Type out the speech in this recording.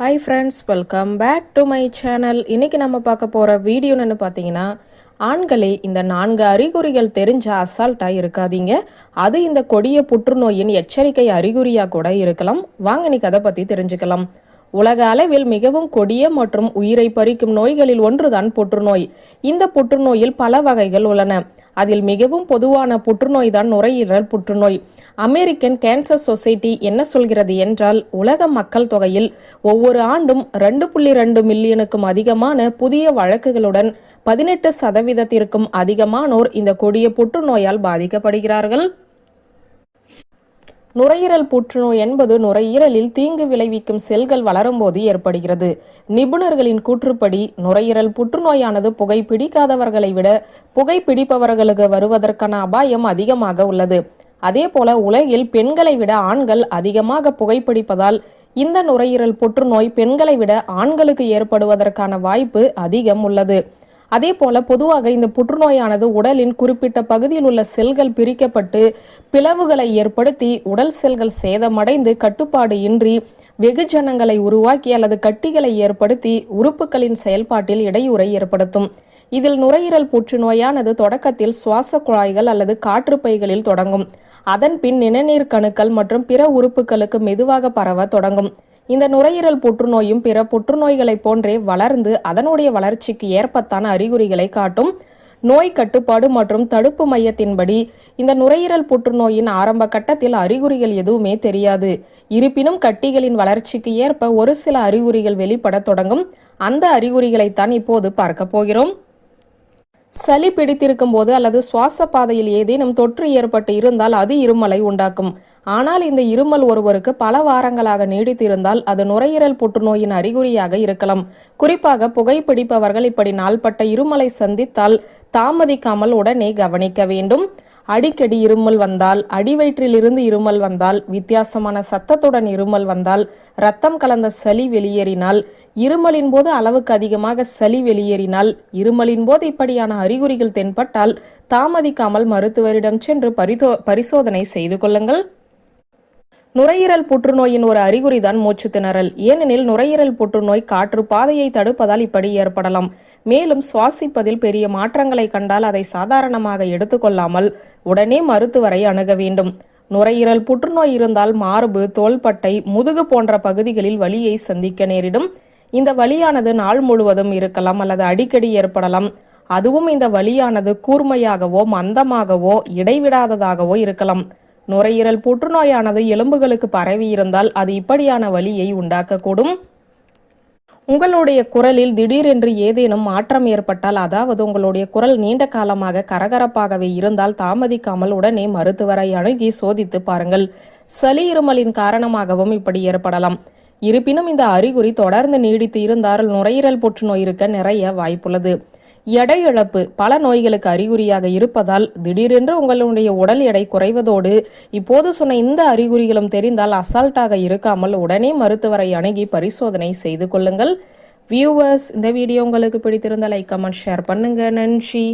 Hi friends welcome back to my channel இன்றைக்கி நம்ம பார்க்க போகிற வீடியோன்னு பார்த்தீங்கன்னா ஆண்களே இந்த நான்கு அறிகுறிகள் தெரிஞ்ச அசால்ட்டாக இருக்காதீங்க. அது இந்த கொடிய புற்றுநோயின் எச்சரிக்கை அறிகுறியாக கூட இருக்கலாம். வாங்க இன்னைக்கு அதை பற்றி தெரிஞ்சுக்கலாம். உலக அளவில் மிகவும் கொடிய மற்றும் உயிரை பறிக்கும் நோய்களில் ஒன்றுதான் புற்றுநோய். இந்த புற்றுநோயில் பல வகைகள் உள்ளன. அதில் மிகவும் பொதுவான புற்றுநோய் தான் நுரையீரல் புற்றுநோய். அமெரிக்கன் கேன்சர் சொசைட்டி என்ன சொல்கிறது என்றால் உலக மக்கள் தொகையில் ஒவ்வொரு ஆண்டும் ரெண்டு புள்ளி ரெண்டு மில்லியனுக்கும் அதிகமான புதிய வழக்குகளுடன் பதினெட்டு சதவீதத்திற்கும் அதிகமானோர் இந்த கொடிய புற்றுநோயால் பாதிக்கப்படுகிறார்கள். நுரையீரல் புற்றுநோய் என்பது நுரையீரலில் தீங்கு விளைவிக்கும் செல்கள் வளரும்போது ஏற்படுகிறது. நிபுணர்களின் கூற்றுப்படி நுரையீரல் புற்றுநோயானது புகைப்பிடிக்காதவர்களை விட புகைப்பிடிப்பவர்களுக்கு வருவதற்கான அபாயம் அதிகமாக உள்ளது. அதே போல உலகில் பெண்களை விட ஆண்கள் அதிகமாக புகைப்பிடிப்பதால் இந்த நுரையீரல் புற்றுநோய் பெண்களை விட ஆண்களுக்கு ஏற்படுவதற்கான வாய்ப்பு அதிகம் உள்ளது. அதே போல பொதுவாக இந்த புற்றுநோயானது உடலின் குறிப்பிட்ட பகுதியில் உள்ள செல்கள் பிரிக்கப்பட்டு பிளவுகளை ஏற்படுத்தி உடல் செல்கள் சேதமடைந்து கட்டுப்பாடு இன்றி வெகுஜனங்களை உருவாக்கி அல்லது கட்டிகளை ஏற்படுத்தி உறுப்புகளின் செயல்பாட்டில் இடையூறை ஏற்படுத்தும். இதில் நுரையீரல் புற்றுநோயானது தொடக்கத்தில் சுவாச குழாய்கள் அல்லது காற்றுப்பைகளில் தொடங்கும். அதன் பின் நிணநீர் கணுக்கள் மற்றும் பிற உறுப்புகளுக்கு மெதுவாக பரவ தொடங்கும். இந்த நுரையீரல் புற்றுநோயும் பிற புற்றுநோய்களைப் போன்றே வளர்ந்து அதனுடைய வளர்ச்சிக்கு ஏற்பத்தான அறிகுறிகளை காட்டும். நோய் கட்டுப்பாடு மற்றும் தடுப்பு மையத்தின்படி இந்த நுரையீரல் புற்றுநோயின் ஆரம்ப கட்டத்தில் அறிகுறிகள் எதுவுமே தெரியாது. இருப்பினும் கட்டிகளின் வளர்ச்சிக்கு ஏற்ப ஒரு சில அறிகுறிகள் வெளிப்பட தொடங்கும். அந்த அறிகுறிகளைத்தான் இப்போது பார்க்க போகிறோம். சளி பிடித்திருக்கும் போது அல்லது சுவாச பாதையில் ஏதேனும் தொற்று ஏற்பட்டு இருந்தால் அது இருமலை உண்டாக்கும். ஆனால் இந்த இருமல் ஒருவருக்கு பல வாரங்களாக நீடித்திருந்தால் அது நுரையீரல் புற்றுநோயின் அறிகுறியாக இருக்கலாம். குறிப்பாக புகைப்பிடிப்பவர்கள் இப்படி நாள்பட்ட இருமலை சந்தித்தால் தாமதிக்காமல் உடனே கவனிக்க வேண்டும். அடிக்கடி இருமல் வந்தால் அடிவயிற்றிலிருந்து இருமல் வந்தால் வித்தியாசமான சத்தத்துடன் இருமல் வந்தால் ரத்தம் கலந்த சளி வெளியேறினால் இருமலின் போது அளவுக்கு அதிகமாக சளி வெளியேறினால் இருமலின் போது இப்படியான அறிகுறிகள் தென்பட்டால் தாமதிக்காமல் மருத்துவரிடம் சென்று பரிதோ பரிசோதனை செய்து கொள்ளுங்கள். நுரையீரல் புற்றுநோயின் ஒரு அறிகுறிதான் மூச்சு திணறல். ஏனெனில் நுரையீரல் புற்றுநோய் காற்று பாதையை தடுப்பதால் இப்படி ஏற்படலாம். மேலும் சுவாசிப்பதில் பெரிய மாற்றங்களை கண்டால் அதை சாதாரணமாக எடுத்துக்கொள்ளாமல் உடனே மருத்துவரை அணுக வேண்டும். நுரையீரல் புற்றுநோய் இருந்தால் மார்பு தோள்பட்டை முதுகு போன்ற பகுதிகளில் வலியை சந்திக்க நேரிடும். இந்த வலியானது நாள் முழுவதும் இருக்கலாம் அல்லது அடிக்கடி ஏற்படலாம். அதுவும் இந்த வலியானது கூர்மையாகவோ மந்தமாகவோ இடைவிடாததாகவோ இருக்கலாம். நுரையீரல் புற்றுநோயானது எலும்புகளுக்கு பரவி இருந்தால் அது இப்படியான வலியை உண்டாக்கக்கூடும். உங்களுடைய குரலில் திடீரென்று ஏதேனும் மாற்றம் ஏற்பட்டால் அதாவது உங்களுடைய குரல் நீண்ட காலமாக கரகரப்பாகவே இருந்தால் தாமதிக்காமல் உடனே மருத்துவரை அணுகி சோதித்து பாருங்கள். சளி இருமலின் காரணமாகவும் இப்படி ஏற்படலாம். இருப்பினும் இந்த அறிகுறி தொடர்ந்து நீடித்து இருந்தால் நுரையீரல் புற்றுநோய் இருக்க நிறைய வாய்ப்புள்ளது. எடை இழப்பு பல நோய்களுக்கு அறிகுறியாக இருப்பதால் திடீரென்று உங்களுடைய உடல் எடை குறைவதோடு இப்போது சொன்ன இந்த அறிகுறிகளும் தெரிந்தால் அசால்ட்டாக இருக்காமல் உடனே மருத்துவரை அணுகி பரிசோதனை செய்து கொள்ளுங்கள். வியூவர்ஸ் இந்த வீடியோ உங்களுக்கு பிடித்திருந்த லைக் கமெண்ட் ஷேர் பண்ணுங்க. நன்றி.